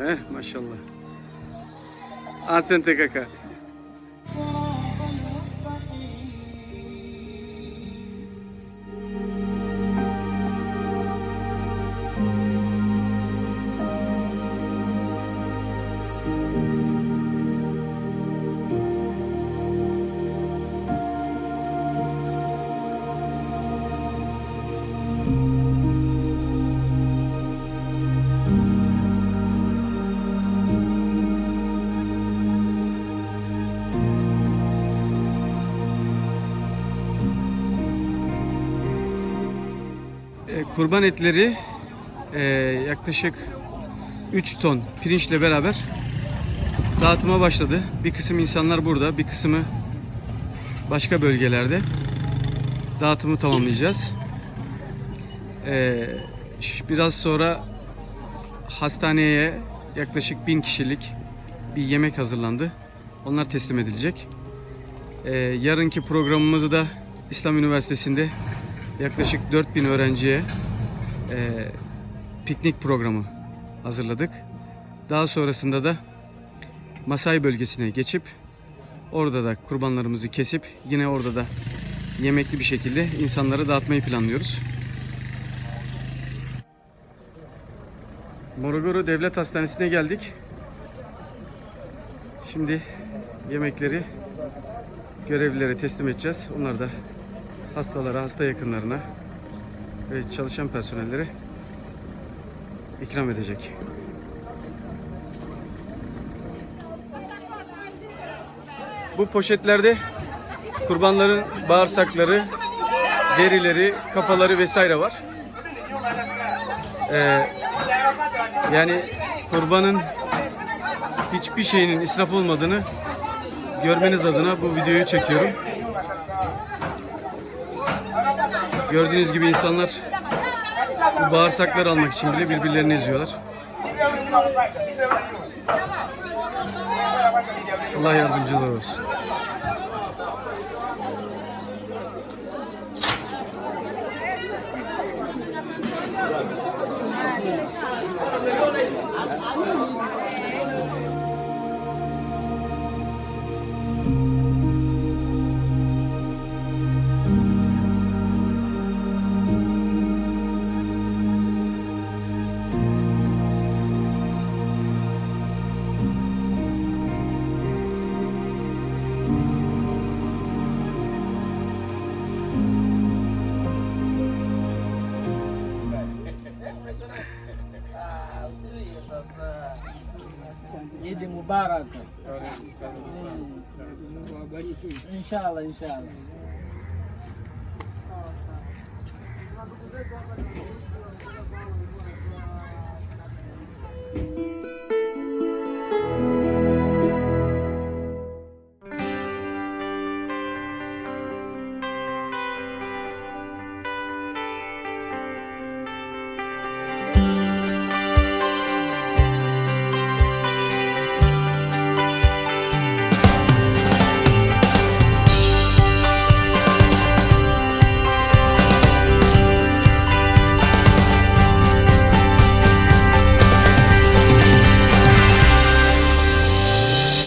Eh maşallah. Ahsen kaka. E, kurban etleri e, yaklaşık 3 ton pirinçle beraber dağıtıma başladı. Bir kısım insanlar burada, bir kısmı başka bölgelerde dağıtımı tamamlayacağız. E, biraz sonra hastaneye yaklaşık 1000 kişilik bir yemek hazırlandı. Onlar teslim edilecek. Yarınki programımızı da İslam Üniversitesi'nde yaklaşık 4000 öğrenciye e, piknik programı hazırladık. Daha sonrasında da Masai bölgesine geçip orada da kurbanlarımızı kesip yine orada da yemekli bir şekilde insanlara dağıtmayı planlıyoruz. Morogoro Devlet Hastanesi'ne geldik. Şimdi yemekleri görevlilere teslim edeceğiz. Onlar da hastalara, hasta yakınlarına ve çalışan personellere ikram edecek. Bu poşetlerde kurbanların bağırsakları, derileri, kafaları vesaire var. Ee, yani kurbanın hiçbir şeyinin israf olmadığını görmeniz adına bu videoyu çekiyorum. Gördüğünüz gibi insanlar bu bağırsakları almak için bile birbirlerini eziyorlar. Allah yardımcılar olsun. Idi mubaraka, Mungu hmm. awabariki. Inshallah, inshallah.